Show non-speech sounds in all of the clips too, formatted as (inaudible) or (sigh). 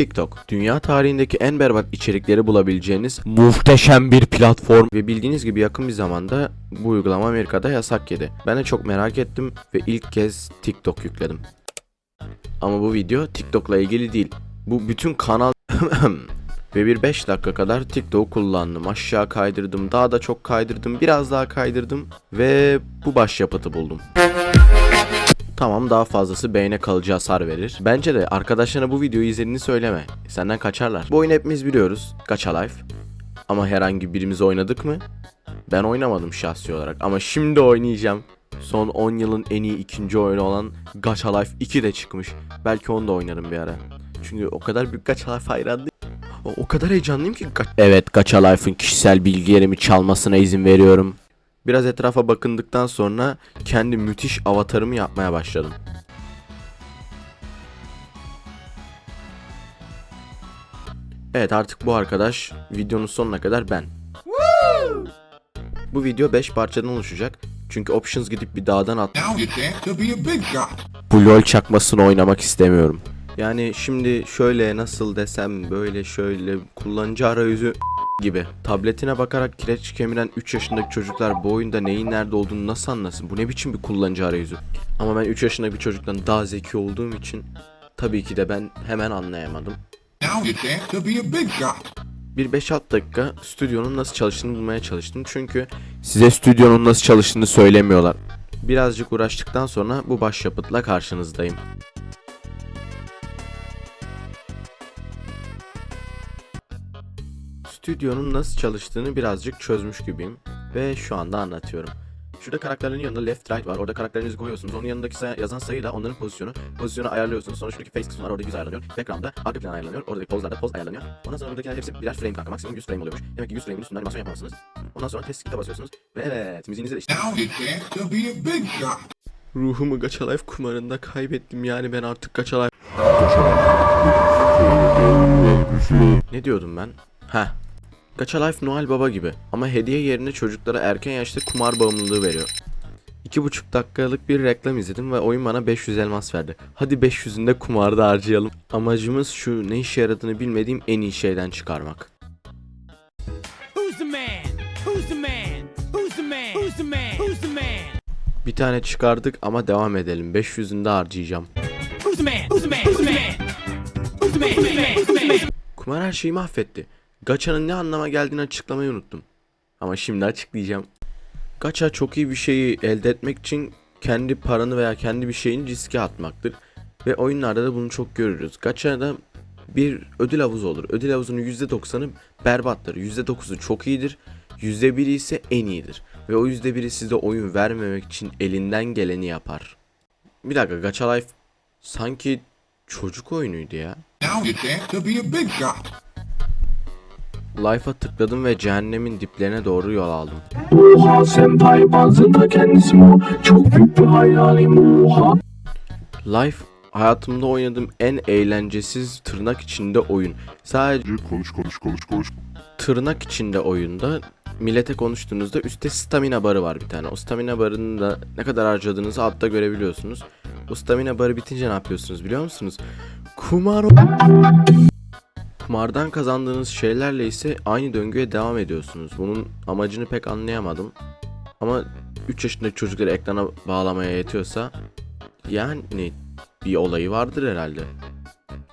TikTok. Dünya tarihindeki en berbat içerikleri bulabileceğiniz muhteşem bir platform. Ve bildiğiniz gibi yakın bir zamanda bu uygulama Amerika'da yasak yedi. Ben de çok merak ettim ve ilk kez TikTok yükledim. Ama bu video TikTok'la ilgili değil. Bu bütün kanal (clears throat) ve bir 5 dakika kadar TikTok kullandım. Aşağı kaydırdım, daha da çok kaydırdım, biraz daha kaydırdım ve bu başyapıtı buldum. Tamam daha fazlası beyne kalıcı hasar verir. Bence de arkadaşlarına bu videoyu izlediğini söyleme. Senden kaçarlar. Bu oyunu hepimiz biliyoruz. Gacha Life. Ama herhangi birimiz oynadık mı? Ben oynamadım şahsi olarak ama şimdi oynayacağım. Son 10 yılın en iyi ikinci oyunu olan Gacha Life 2 de çıkmış. Belki onu da oynarım bir ara. Çünkü o kadar büyük Gacha Life hayranıyım. O, o kadar heyecanlıyım ki. Evet Gacha Life'ın kişisel bilgilerimi çalmasına izin veriyorum. Biraz etrafa bakındıktan sonra kendi müthiş avatarımı yapmaya başladım. Evet artık bu arkadaş videonun sonuna kadar ben. Bu video 5 parçadan oluşacak. Çünkü options gidip bir dağdan at. Bu lol çakmasını oynamak istemiyorum. Yani şimdi şöyle nasıl desem böyle şöyle kullanıcı arayüzü gibi. Tabletine bakarak kireç kemiren 3 yaşındaki çocuklar bu oyunda neyin nerede olduğunu nasıl anlasın? Bu ne biçim bir kullanıcı arayüzü? Ama ben 3 yaşındaki bir çocuktan daha zeki olduğum için tabii ki de ben hemen anlayamadım. Bir 5-6 dakika stüdyonun nasıl çalıştığını bulmaya çalıştım. Çünkü size stüdyonun nasıl çalıştığını söylemiyorlar. Birazcık uğraştıktan sonra bu başyapıtla karşınızdayım. Stüdyonun nasıl çalıştığını birazcık çözmüş gibiyim ve şu anda anlatıyorum. Şurada karakterlerin yanında left right var. Orada karakterlerinizi koyuyorsunuz. Onun yanındaki say- yazan sayıyla onların pozisyonu. Pozisyonu ayarlıyorsunuz. Sonra şuradaki face kısmı var. Orada yüz ayarlanıyor. Background'da arka plan ayarlanıyor. Oradaki pozlarda poz ayarlanıyor. Ondan sonra buradakiler hepsi birer frame kanka. Maksimum 100 frame oluyormuş. Demek ki 100 frame'in üstünde animasyon yapamazsınız. Ondan sonra test skill'e basıyorsunuz. Ve evet müziğinizi de işte. Ruhumu Gacha Life kumarında kaybettim yani ben artık Gacha Life. Ne diyordum ben? Ha. Gacha Life Noel Baba gibi ama hediye yerine çocuklara erken yaşta kumar bağımlılığı veriyor. İki buçuk dakikalık bir reklam izledim ve oyun bana 500 elmas verdi. Hadi 500'ünü de kumarda harcayalım. Amacımız şu ne işe yaradığını bilmediğim en iyi şeyden çıkarmak. Bir tane çıkardık ama devam edelim. 500'ünü de harcayacağım. Kumar her şeyi mahvetti. Gacha'nın ne anlama geldiğini açıklamayı unuttum. Ama şimdi açıklayacağım. Gacha çok iyi bir şeyi elde etmek için kendi paranı veya kendi bir şeyini riske atmaktır. Ve oyunlarda da bunu çok görürüz. Gacha'da bir ödül havuzu olur. Ödül havuzunun %90'ı berbattır. %9'u çok iyidir. %1'i ise en iyidir. Ve o %1'i size oyun vermemek için elinden geleni yapar. Bir dakika Gacha Life sanki çocuk oyunuydu ya. Now you dance to be a big shot. Life'a tıkladım ve cehennemin diplerine doğru yol aldım. Oha senpai bazında kendisi o? Çok büyük bir hayalim oha. Life hayatımda oynadığım en eğlencesiz tırnak içinde oyun. Sadece Konuş konuş konuş konuş. tırnak içinde oyunda millete konuştuğunuzda üstte stamina barı var bir tane. O stamina barının da ne kadar harcadığınızı altta görebiliyorsunuz. O stamina barı bitince ne yapıyorsunuz biliyor musunuz? Kumar Kumardan kazandığınız şeylerle ise aynı döngüye devam ediyorsunuz. Bunun amacını pek anlayamadım. Ama 3 yaşındaki çocukları ekrana bağlamaya yetiyorsa yani bir olayı vardır herhalde.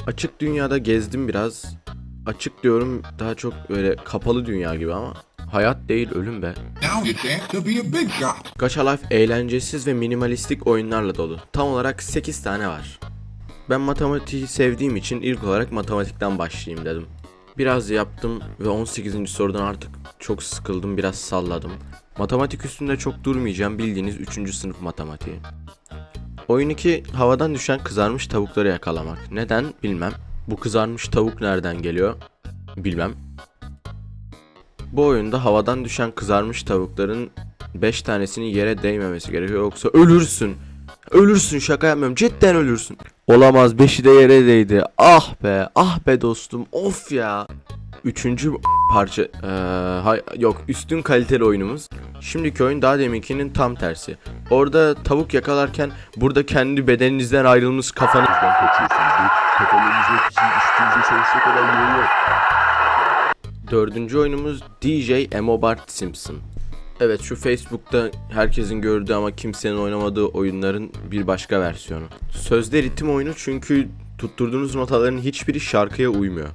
Açık dünyada gezdim biraz. Açık diyorum daha çok böyle kapalı dünya gibi ama hayat değil ölüm be. Gacha Life eğlencesiz ve minimalistik oyunlarla dolu. Tam olarak 8 tane var. Ben matematiği sevdiğim için ilk olarak matematikten başlayayım dedim. Biraz yaptım ve 18. sorudan artık çok sıkıldım biraz salladım. Matematik üstünde çok durmayacağım bildiğiniz 3. sınıf matematiği. Oyun 2 havadan düşen kızarmış tavukları yakalamak. Neden bilmem. Bu kızarmış tavuk nereden geliyor? Bilmem. Bu oyunda havadan düşen kızarmış tavukların 5 tanesinin yere değmemesi gerekiyor yoksa ölürsün. Ölürsün şaka yapmıyorum cidden ölürsün. Olamaz 5'i de yere değdi. Ah be ah be dostum of ya. Üçüncü parça eee, hay- yok üstün kaliteli oyunumuz. Şimdiki oyun daha deminkinin tam tersi. Orada tavuk yakalarken burada kendi bedeninizden ayrılmış kadar yürüyor. Dördüncü oyunumuz DJ Emobart Simpson. Evet şu Facebook'ta herkesin gördüğü ama kimsenin oynamadığı oyunların bir başka versiyonu. Sözde ritim oyunu çünkü tutturduğunuz notaların hiçbiri şarkıya uymuyor.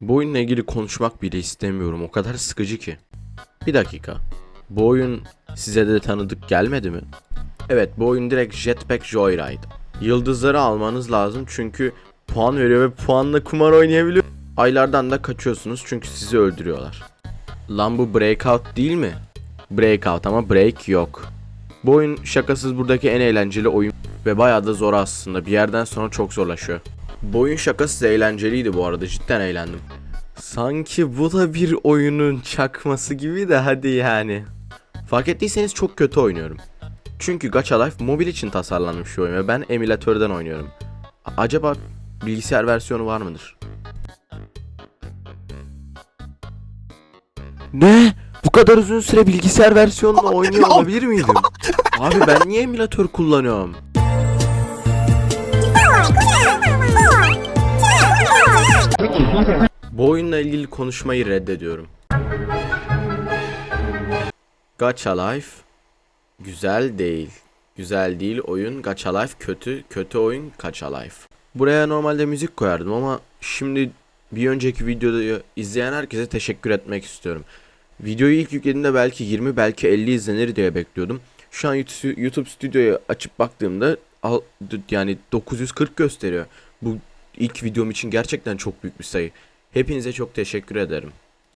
Bu oyunla ilgili konuşmak bile istemiyorum o kadar sıkıcı ki. Bir dakika. Bu oyun size de tanıdık gelmedi mi? Evet bu oyun direkt Jetpack Joyride. Yıldızları almanız lazım çünkü puan veriyor ve puanla kumar oynayabiliyor. Aylardan da kaçıyorsunuz çünkü sizi öldürüyorlar. Lan bu Breakout değil mi? Breakout ama break yok. Bu oyun şakasız buradaki en eğlenceli oyun ve bayağı da zor aslında. Bir yerden sonra çok zorlaşıyor. Bu oyun şakasız eğlenceliydi bu arada. Cidden eğlendim. Sanki bu da bir oyunun çakması gibi de hadi yani. Fark ettiyseniz çok kötü oynuyorum. Çünkü Gacha Life mobil için tasarlanmış bir oyun ve ben emülatörden oynuyorum. Acaba bilgisayar versiyonu var mıdır? Ne? Kadar uzun süre bilgisayar versiyonunu oynuyor olabilir miydim? Abi ben niye emülatör kullanıyorum? Bu oyunla ilgili konuşmayı reddediyorum. Gacha Life güzel değil. Güzel değil oyun. Gacha Life kötü. Kötü oyun Gacha Life. Buraya normalde müzik koyardım ama şimdi bir önceki videoyu izleyen herkese teşekkür etmek istiyorum. Videoyu ilk yüklediğimde belki 20 belki 50 izlenir diye bekliyordum. Şu an YouTube, YouTube açıp baktığımda yani 940 gösteriyor. Bu ilk videom için gerçekten çok büyük bir sayı. Hepinize çok teşekkür ederim.